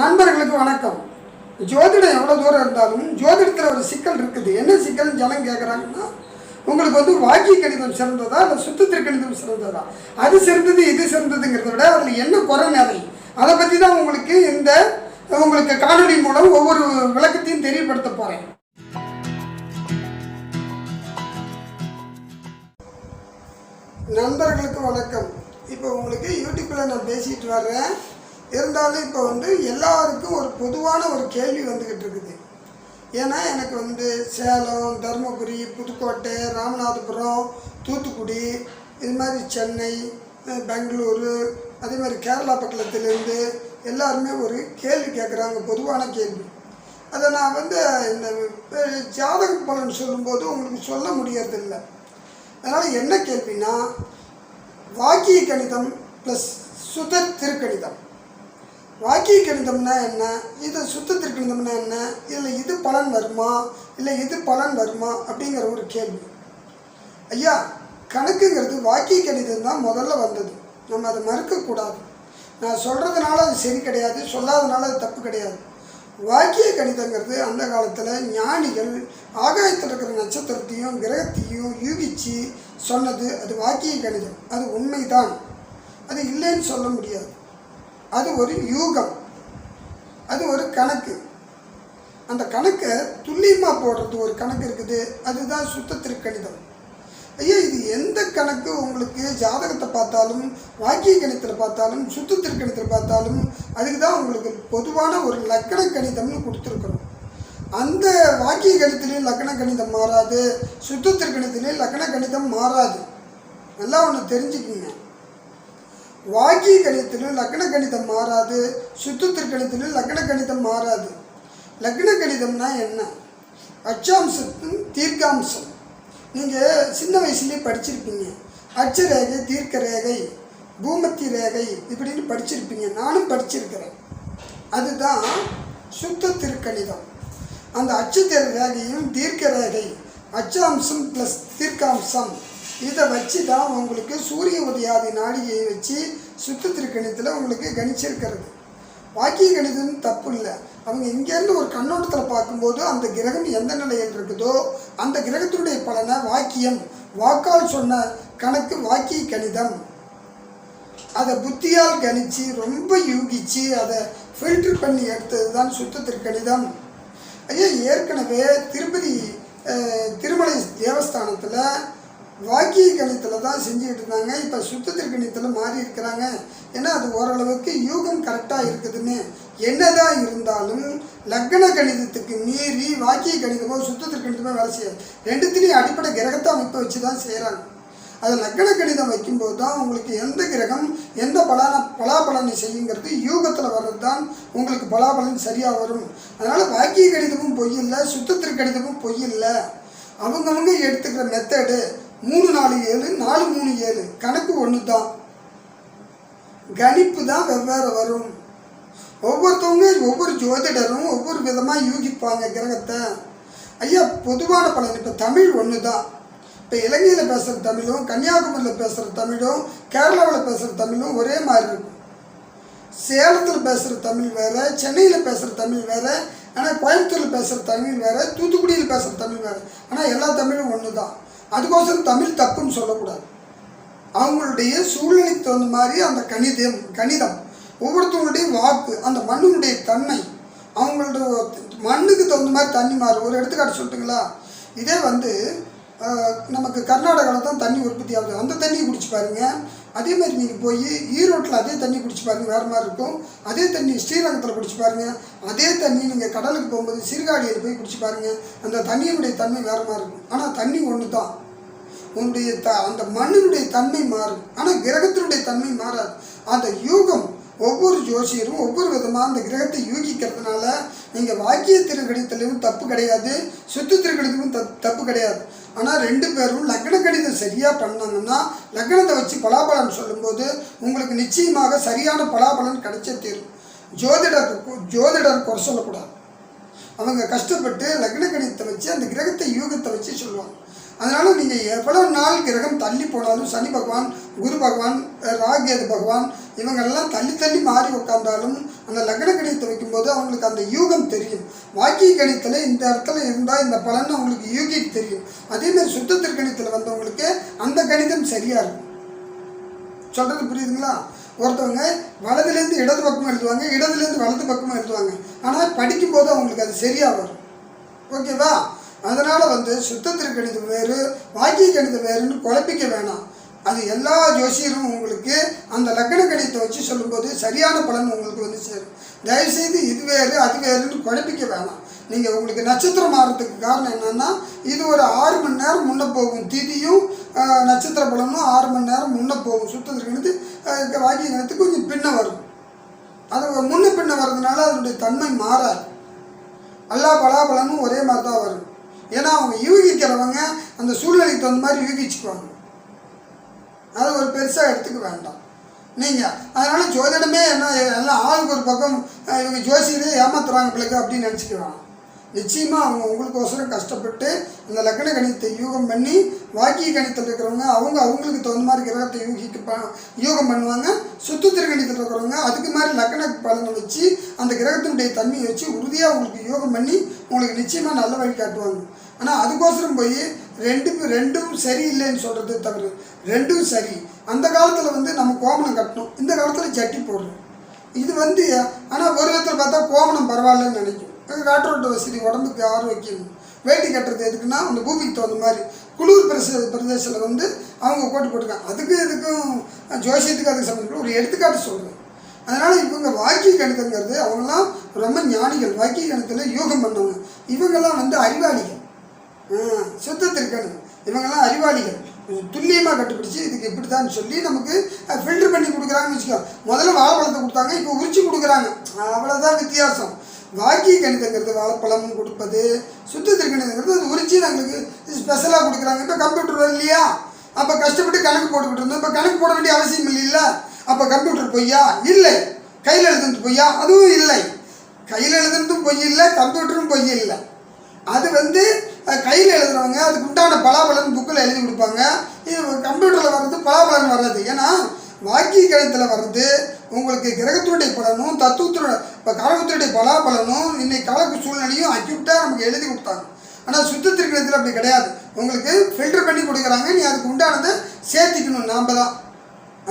நண்பர்களுக்கு வணக்கம். ஜோதிடம் எவ்வளோ தூரம் இருந்தாலும் ஜோதிடத்தில் ஒரு சிக்கல் இருக்குது. என்ன சிக்கல்னு ஜனம் கேட்குறாங்கன்னா உங்களுக்கு வந்து வாக்கிய கணிதம் சிறந்ததா இல்லை சுத்தத்திற்கு கணிதம் சிறந்ததா? அது சிறந்தது இது சிறந்ததுங்கிறத விட அதில் என்ன குறை நிலை அதை பற்றி தான் உங்களுக்கு இந்த உங்களுக்கு காணொலி மூலம் ஒவ்வொரு விளக்கத்தையும் தெரியப்படுத்த போகிறேன் நண்பர்களுக்கு வணக்கம். இப்போ உங்களுக்கு யூடியூப்பில் நான் பேசிட்டு வர்றேன். இருந்தாலும் இப்போ வந்து எல்லாருக்கும் ஒரு பொதுவான ஒரு கேள்வி வந்துக்கிட்டு இருக்குது. ஏன்னா எனக்கு வந்து சேலம் தருமபுரி புதுக்கோட்டை ராமநாதபுரம் தூத்துக்குடி இது மாதிரி சென்னை பெங்களூரு அதே மாதிரி கேரளா பக்கத்துலேருந்து எல்லாருமே ஒரு கேள்வி கேட்குறாங்க பொதுவான கேள்வி. அதை நான் வந்து இந்த ஜாதக பலன் சொல்லும்போது உங்களுக்கு சொல்ல முடியறதில்லை. அதனால் என்ன கேள்வினா வாக்கிய கணிதம் ப்ளஸ் சுத திருக்கணிதம். வாக்கிய கணிதம்னா என்ன? இது சுத்தத்திற்கு இருந்தோம்னா என்ன? இதில் இது பலன் வருமா? இல்லை இது பலன் வருமா? அப்படிங்கிற ஒரு கேள்வி. ஐயா கணக்குங்கிறது வாக்கிய கணிதம் தான் முதல்ல வந்தது. நம்ம அதை மறுக்கக்கூடாது. நான் சொல்கிறதுனால அது சரி கிடையாது சொல்லாதனால அது தப்பு கிடையாது. வாக்கிய கணிதங்கிறது அந்த காலத்தில் ஞானிகள் ஆகாயத்தில் இருக்கிற நட்சத்திரத்தையும் கிரகத்தையும் யூகிச்சு சொன்னது அது வாக்கிய கணிதம். அது உண்மைதான். அது இல்லைன்னு சொல்ல முடியாது. அது ஒரு யூகம். அது ஒரு கணக்கு. அந்த கணக்கை துல்லியமாக போடுறது ஒரு கணக்கு இருக்குது. அதுதான் சுத்த திருக்கணிதம். ஐயா இது எந்த கணக்கு உங்களுக்கு ஜாதகத்தை பார்த்தாலும் வாக்கிய கணிதத்தில் பார்த்தாலும் சுத்த திருக்கணிதத்தில் பார்த்தாலும் அதுக்கு தான் உங்களுக்கு பொதுவான ஒரு லக்கண கணிதம்னு கொடுத்துருக்குறோம் அந்த வாக்கிய கணிதத்திலையும் லக்கண கணிதம் மாறாது சுத்த திருக்கணிதத்திலையும் லக்கண கணிதம் மாறாது. நல்லா ஒன்று தெரிஞ்சுக்குங்க. வாக்கிய கணிதத்திலும் லக்ன கணிதம் மாறாது சுத்தத்திற்கணித்திலும் லக்ன கணிதம் மாறாது. லக்ன கணிதம்னா என்ன? அச்சாம்சத்தும் தீர்க்காம்சம். நீங்கள் சின்ன வயசுலேயே படிச்சிருப்பீங்க. அச்சரேகை தீர்க்க ரேகை பூமத்தி ரேகை இப்படின்னு படிச்சிருப்பீங்க. நானும் படிச்சிருக்கிறேன். அதுதான் சுத்த திருக்கணிதம் அந்த அச்சுத்தர ரேகையும் தீர்க்க ரேகை அச்சாம்சம் ப்ளஸ் தீர்க்காம்சம். இதை வச்சு தான் உங்களுக்கு சூரிய உதயாதி நாடிகையை வச்சு சுத்த திருக்கணித்தில் உங்களுக்கு கணிச்சிருக்கிறது. வாக்கிய கணிதம் தப்பு இல்லை அவங்க இங்கேருந்து ஒரு கண்ணோட்டத்தில் பார்க்கும்போது அந்த கிரகம் எந்த நிலையில் இருக்குதோ அந்த கிரகத்தினுடைய பலனை வாக்கியம். வாக்கால் சொன்ன கணக்கு வாக்கிய கணிதம். அதை புத்தியால் கணிச்சு ரொம்ப யூகிச்சு அதை ஃபில்டர் பண்ணி எடுத்தது தான் சுத்த திருக்கணிதம். ஐயா ஏற்கனவே திருப்பதி திருமலை தேவஸ்தானத்தில் வாக்கிய கணிதத்தில் தான் செஞ்சுக்கிட்டு இருந்தாங்க இப்போ சுத்தத்திற்கு கணித்தில் மாறி இருக்கிறாங்க. ஏன்னா அது ஓரளவுக்கு யூகம் கரெக்டாக இருக்குதுன்னு. என்னதான் இருந்தாலும் லக்ன கணிதத்துக்கு மீறி வாக்கிய கணிதமோ சுத்தத்திற்கு கணிதமோ வேலை செய்யாது. ரெண்டுத்திலையும் அடிப்படை கிரகத்தை அமைப்பை வச்சு தான் செய்கிறாங்க அது லக்ன கணிதம் வைக்கும்போது தான் உங்களுக்கு எந்த கிரகம் எந்த பலான பலாபலனை செய்யுங்கிறது யூகத்தில் வர்றது தான் உங்களுக்கு பலாபலன் சரியாக வரும். அதனால் வாக்கிய கணிதமும் பொய் இல்லை சுத்தத்திற்கு கணிதமும் பொய் இல்லை. அவங்கவுங்க எடுத்துக்கிற மெத்தடு மூணு நாலு ஏழு நாலு மூணு ஏழு. கணக்கு ஒன்று தான் கணிப்பு தான் வெவ்வேறு வரும். ஒவ்வொருத்தவங்க ஒவ்வொரு ஜோதிடரும் ஒவ்வொரு விதமாக யூகிப்பாங்க கிரகத்தை. ஐயா பொதுவான பலன். இப்போ தமிழ் ஒன்று தான் இப்போ இலங்கையில் பேசுகிற தமிழும் கன்னியாகுமரியில் பேசுகிற தமிழும் கேரளாவில் பேசுகிற தமிழும் ஒரே மாதிரி இருக்கும். சேலத்தில் பேசுகிற தமிழ் வேறு சென்னையில் பேசுகிற தமிழ் வேறு ஆனால் கோயம்புத்தூரில் பேசுகிற தமிழ் வேறு தூத்துக்குடியில் பேசுகிற தமிழ் வேறு. ஆனால் எல்லா தமிழும் ஒன்று தான் அதுக்கோசரம் தமிழ் தப்புன்னு சொல்லக்கூடாது. அவங்களுடைய சூழ்நிலைக்கு தகுந்த மாதிரி அந்த கணிதம் கணிதம். ஒவ்வொருத்தவங்களுடைய வாக்கு அந்த மண்ணினுடைய தன்மை அவங்களோட மண்ணுக்கு தகுந்த மாதிரி தண்ணி மாறும். ஒரு எடுத்துக்காட்டு சொல்லட்டுங்களா இதே வந்து நமக்கு கர்நாடகாவில் தான் தண்ணி உற்பத்தி ஆகுது. அந்த தண்ணியை குடிச்சு பாருங்க. அதே மாதிரி நீங்கள் போய் ஈரோட்டில் அதே தண்ணி குடிச்சு பாருங்க. வேறு மாதிரி இருக்கும். அதே தண்ணி ஸ்ரீரங்கத்தில் குடிச்சு பாருங்க. அதே தண்ணி நீங்கள் கடலுக்கு போகும்போது சீர்காழியில் போய் குடிச்சு பாருங்க. அந்த தண்ணியினுடைய தன்மை வேறு மாதிரி இருக்கும். ஆனால் தண்ணி ஒன்று தான் உன்னுடைய த அந்த மண்ணினுடைய தன்மை மாறும். ஆனால் கிரகத்தினுடைய தன்மை மாறாது. அந்த யூகம் ஒவ்வொரு ஜோசியரும் ஒவ்வொரு விதமாக அந்த கிரகத்தை யூகிக்கிறதுனால நீங்கள் வாக்கிய திருக்கணிதத்திலும் தப்பு கிடையாது சுத்து திருக்கணிதமும் தப் தப்பு கிடையாது. ஆனால் ரெண்டு பேரும் லக்ன கணிதம் சரியாக பண்ணாங்கன்னா லக்னத்தை வச்சு பலாபலன் சொல்லும்போது உங்களுக்கு நிச்சயமாக சரியான பலாபலன் கிடைச்சே தீரும். ஜோதிடர் ஜோதிடர் குறை சொல்லக்கூடாது. அவங்க கஷ்டப்பட்டு லக்ன கணிதத்தை வச்சு அந்த கிரகத்தை யூகத்தை வச்சு சொல்லுவாங்க. அதனால் நீங்கள் எவ்வளோ நாள் கிரகம் தள்ளி போனாலும் சனி பகவான் குரு பகவான் ராகேது பகவான் இவங்கெல்லாம் தள்ளி தள்ளி மாறி உட்காந்தாலும் அந்த லக்ன கணிதத்தை வைக்கும்போது அவங்களுக்கு அந்த யூகம் தெரியும். வாக்கிய கணித்தில் இந்த இடத்துல இருந்தால் இந்த பலன் அவங்களுக்கு யூகிக்கு தெரியும். அதேமாதிரி சுத்தத்திற்கு கணித்தில் வந்தவங்களுக்கு அந்த கணிதம் சரியாக இருக்கும். சொல்கிறது புரியுதுங்களா? ஒருத்தவங்க வலதுலேருந்து இடது பக்கமும் எழுதுவாங்க இடதுலேருந்து வலது பக்கமும் எழுதுவாங்க. ஆனால் படிக்கும்போது அவங்களுக்கு அது சரியாக வரும். ஓகேவா? அதனால் வந்து சுத்தத்திற்கு கணிதம் வேறு வாக்கிய கணிதம் வேறுன்னு குழப்பிக்க வேணாம். அது எல்லா ஜோசியரும் உங்களுக்கு அந்த லக்கண கணிதத்தை வச்சு சொல்லும்போது சரியான பலன் உங்களுக்கு வந்து சேரும். தயவுசெய்து இது வேறு அது வேறுன்னு குழப்பிக்க வேணாம். நீங்கள் உங்களுக்கு நட்சத்திரம் மாறுறதுக்கு காரணம் என்னென்னா இது ஒரு ஆறு மணி நேரம் முன்னே போகும் திதியும் நட்சத்திர பலனும் ஆறு மணி நேரம் முன்னே போகும். சுத்தத்திற்கு வாக்கிய கணிதத்துக்கு கொஞ்சம் பின்ன வரும். அது முன்ன பின்ன வர்றதுனால அதனுடைய தன்மை மாறாது. எல்லா பலாபலனும் ஒரே மாதிரி தான் வரும். ஏன்னா அவங்க யூகிக்கிறவங்க அந்த சூழ்நிலைக்கு தகுந்த மாதிரி யூகிச்சுக்குவாங்க. அது ஒரு பெருசாக எடுத்துக்க வேண்டாம். நீங்கள் அதனால் ஜோதிடமே என்ன எல்லாம் ஆளுக்கு ஒரு பக்கம் இவங்க ஜோசியரே ஏமாத்துறாங்க பிள்ளைக்கு அப்படின்னு நினச்சிக்க நிச்சயமாக அவங்க உங்களுக்கோசரம் கஷ்டப்பட்டு இந்த லக்கண கணிதத்தை யூகம் பண்ணி வாக்கிய கணிதத்தில் இருக்கிறவங்க அவங்க அவங்களுக்கு தகுந்த மாதிரி கிரகத்தை யூகிக்க ப- யூகம் பண்ணுவாங்க. சுத்து கணித்தில் இருக்கிறவங்க அதுக்கு மாதிரி லக்கண பலனை வச்சு அந்த கிரகத்தினுடைய தன்மையை வச்சு உறுதியாக உங்களுக்கு யோகம் பண்ணி உங்களுக்கு நிச்சயமாக நல்ல வழி காட்டுவாங்க. ஆனால் அதுக்கோசரம் போய் ரெண்டு ரெண்டும் ரெண்டும் சரியில்லைன்னு சொல்கிறது தவிர ரெண்டும் சரி. அந்த காலத்தில் வந்து நம்ம கோமணம் கட்டணும். இந்த காலத்தில் ஜட்டி போடுறோம். இது வந்து ஆனால் ஒரு விதத்தில் பார்த்தா கோமணம் பரவாயில்லன்னு நினைக்கும். காற்றோட்ட வசதி உடம்புக்கு ஆரோக்கியம். வேட்டி கட்டுறது எதுக்குன்னா அந்த பூமிக்கு தகுந்த மாதிரி. குளிர் பிரச பிரதேசத்தில் வந்து அவங்க கோட்டு போட்டுருக்காங்க. அதுக்கு இதுக்கும் ஜோசியத்துக்கு அதுக்கு சம்மந்தப்பட்ட ஒரு எடுத்துக்காட்டு சொல்கிறேன் அதனால் இவங்க வாக்கிய கணிதங்கிறது அவங்கெல்லாம் ரொம்ப ஞானிகள். வாக்கிய கணிதத்தில் யோகம் பண்ணவங்க. இவங்கெல்லாம் வந்து அறிவாளிகள். சித்தத்திற்கணும் இவங்கெல்லாம் அறிவாளிகள். துல்லியமாக கண்டுபிடிச்சி இதுக்கு இப்படி தான் சொல்லி நமக்கு ஃபில்டர் பண்ணி கொடுக்குறாங்கன்னு வச்சுக்கோ. முதல்ல வாழைப்பழத்தை கொடுத்தாங்க இப்போ உரிச்சு கொடுக்குறாங்க. அவ்வளோதான் வித்தியாசம். வாக்கிய கணிதங்கிறது வாழைப்பழம் கொடுப்பது சுத்த கணிதங்கிறது அது உரிச்சு நம்மளுக்கு ஸ்பெஷலாக கொடுக்குறாங்க. இப்போ கம்ப்யூட்டர் இல்லையா? அப்போ கஷ்டப்பட்டு கணக்கு போட்டுக்கிட்டு இருந்தோம். இப்போ கணக்கு போட வேண்டிய அவசியம் இல்லைல்ல? அப்போ கம்ப்யூட்டர் பொய்யா? இல்லை. கையில் எழுதுனது பொய்யா? அதுவும் இல்லை. கையில் எழுதுனதும் பொய் இல்லை கம்ப்யூட்டரும் பொய் இல்லை. அது வந்து கையில் எழுதுறவங்க அதுக்கு உண்டான பலாபலன் புக்கில் எழுதி கொடுப்பாங்க. இது கம்ப்யூட்டரில் வர்றது பலாபலன் வர்றது. ஏன்னா வாக்கிய கணிதத்தில் வர்றது உங்களுக்கு கிரகத்தினுடைய பலனும் தத்துவத்தினோட இப்போ காலகத்தினுடைய பலாபலனும் இன்னைக்கு கால சூழ்நிலையும் அக்யூட்டாக நமக்கு எழுதி கொடுத்தாங்க. ஆனால் சுத்தத்திற்கு அப்படி கிடையாது. உங்களுக்கு ஃபில்டர் பண்ணி கொடுக்குறாங்க நீ அதுக்கு உண்டானதை சேர்த்திக்கணும் நாம் தான்.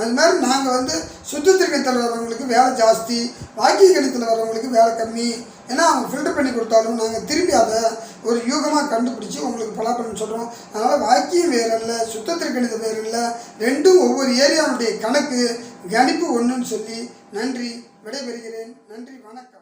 அது மாதிரி நாங்கள் வந்து சுத்த திருக்கத்தில் வரவங்களுக்கு வேலை ஜாஸ்தி வாக்கிய கணித்தில் வரவங்களுக்கு வேலை கம்மி. ஏன்னா அவங்க ஃபில்டர் பண்ணி கொடுத்தாலும் நாங்கள் திரும்பி அதை ஒரு யூகமாக கண்டுபிடிச்சி உங்களுக்கு பலாப்பலன் சொல்கிறோம் அதனால் வாக்கியம் வேறு இல்லை சுத்தத்திற்கணித வேறு இல்லை ரெண்டும் ஒவ்வொரு ஏரியாவுடைய கணக்கு கணிப்பு ஒன்றுன்னு சொல்லி நன்றி விடைபெறுகிறேன். நன்றி வணக்கம்.